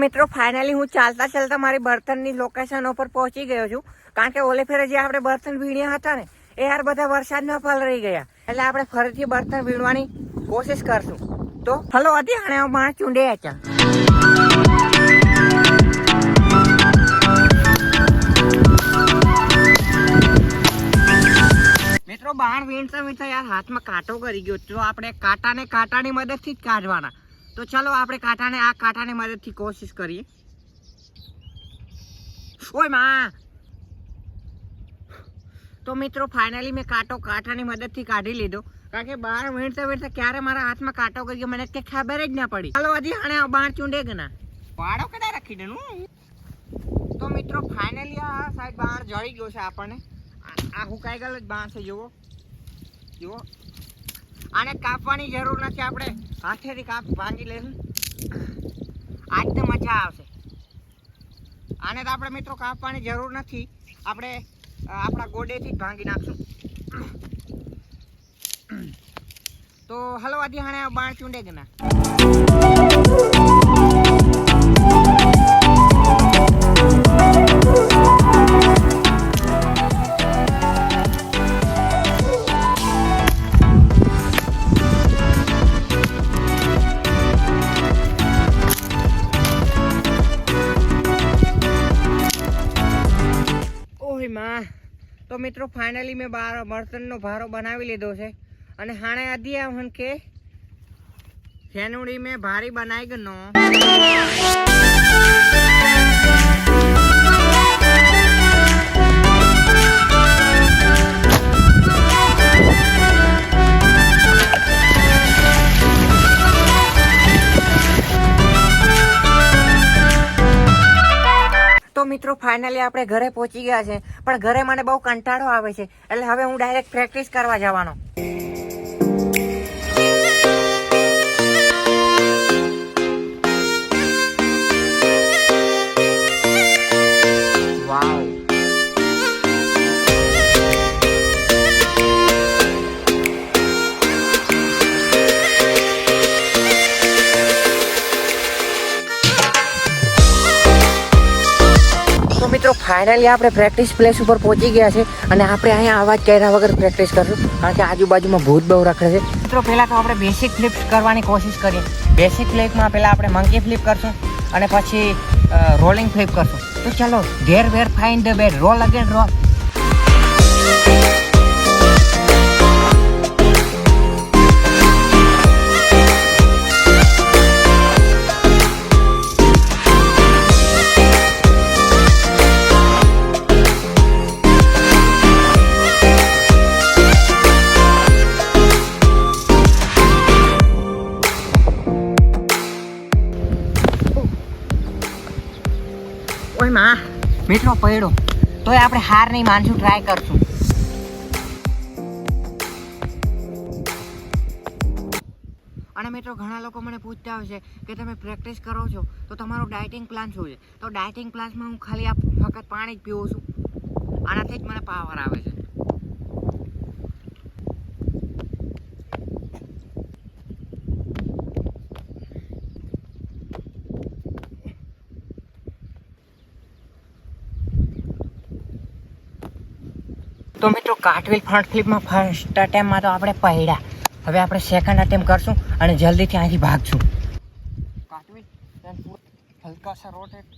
મિત્રો ફાઇનલી હું ચાલતા ચાલતા મારી બર્તનની લોકેશન ઉપર પહોંચી ગયો છું. કારણ કે ઓલે ફેરે જે આપણે બર્તન વીણ્યા હતા ને, એ યાર બધા વરસાદમાં પલળી ગયા. એટલે આપણે ફરીથી બર્તન વીણવાની કોશિશ કરશું. તો હલો હતી અને માણસ ચૂંડે ચા મિત્રો બહાર વીણતા વીણતા યાર હાથમાં કાંટો કરી ગયો. તો આપણે કાંટાને કાંટાની મદદથી જ કાઢવાના. તો ચલો આપણે કાંટાને આ કાંટાની મદદથી કોશિશ કરીએ. ઓયમાં! તો મિત્રો ફાઇનલી મેં કાંટો કાંટાની મદદથી કાઢી લીધો. કારણ કે બહાર વીણતા વીણતા ક્યારે મારા હાથમાં કાંટો કરી ગયો મને કે ખબર જ ના પડી. ચાલો હજી આને બાર ચૂંડે ગના. પાડો કદાચ રાખી દે તો મિત્રો ફાઇનલી આ સાહેબ બહાર જળી ગયો છે આપણને. આ- હું હુકાઈ ગયેલો જ બાર છે જુઓ. જુઓ. આને કાપવાની જરૂર નથી, આપણે હાથેથી કાપ ભાંગી લઈશું. આજ તો મજા આવશે. આને તો આપણે મિત્રો કાપવાની જરૂર નથી, આપણે આપણા ગોડેથી ભાંગી નાખશું. તો હલો આજે હાણે બાણ ચૂંડે કે તો મિત્રો ફાઇનલી મેં બાર બળતણનો ભારો બનાવી લીધો છે. અને હાણે આધી આમ કે ફેનુડી મેં ભારી બનાવી ગનો. મિત્રો ફાઇનલી આપણે ઘરે પહોંચી ગયા છે. પણ ઘરે મને બહુ કંટાળો આવે છે. એટલે હવે હું ડાયરેક્ટ પ્રેક્ટિસ કરવા જવાનો. મિત્રો ફાઇનલી આપણે પ્રેક્ટિસ પ્લેસ ઉપર પહોંચી ગયા છે અને આપણે અહીંયા અવાજ કર્યા વગર પ્રેક્ટિસ કરશું, કારણ કે આજુબાજુમાં ભૂત બહુ રખડે છે. મિત્રો, પહેલાં તો આપણે બેસિક ફ્લિપ કરવાની કોશિશ કરીએ. બેસિક ફ્લિપમાં પહેલાં આપણે મંકી ફ્લિપ કરશું અને પછી રોલિંગ ફ્લિપ કરશું. તો ચાલો there where fine the bed roll again roll માં મીઠો પડ્યો તોય આપણે હાર નહીં માનશું ટ્રાય કરશું. અને મિત્રો, ઘણા લોકો મને પૂછતા હોય છે કે તમે પ્રેક્ટિસ કરો છો, તો તમારો ડાયટિંગ પ્લાન શું છે? તો ડાયટિંગ પ્લાનમાં હું ખાલી આ ફક્ત પાણી જ પીવું છું. આનાથી જ મને પાવર આવે છે. તો મિત્રો કાટવીલ ફ્રન્ટ ફ્લિપમાં ફર્સ્ટ અટેમ્પમાં તો આપણે પડ્યા. હવે આપણે સેકન્ડ અટેમ્પ કરશું અને જલ્દીથી અહીંથી ભાગશું. કાર્ટવીલ હલકા સા રોટેટ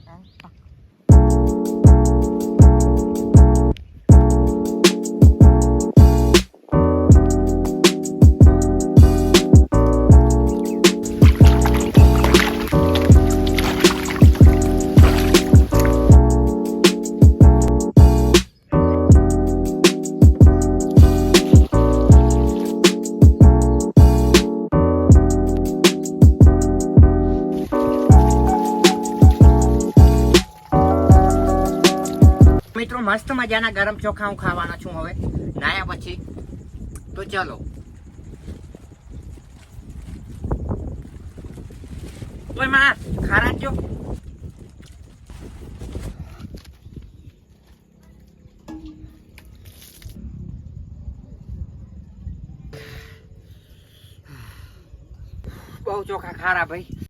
મિત્રો મસ્ત મજાના ગરમ ચોખા હું ખાવાનો છું હવે. નાયા પછી. તો ચલો. ઓયમાં, ખારા જો. બહુ ચોખા ખારા ભાઈ.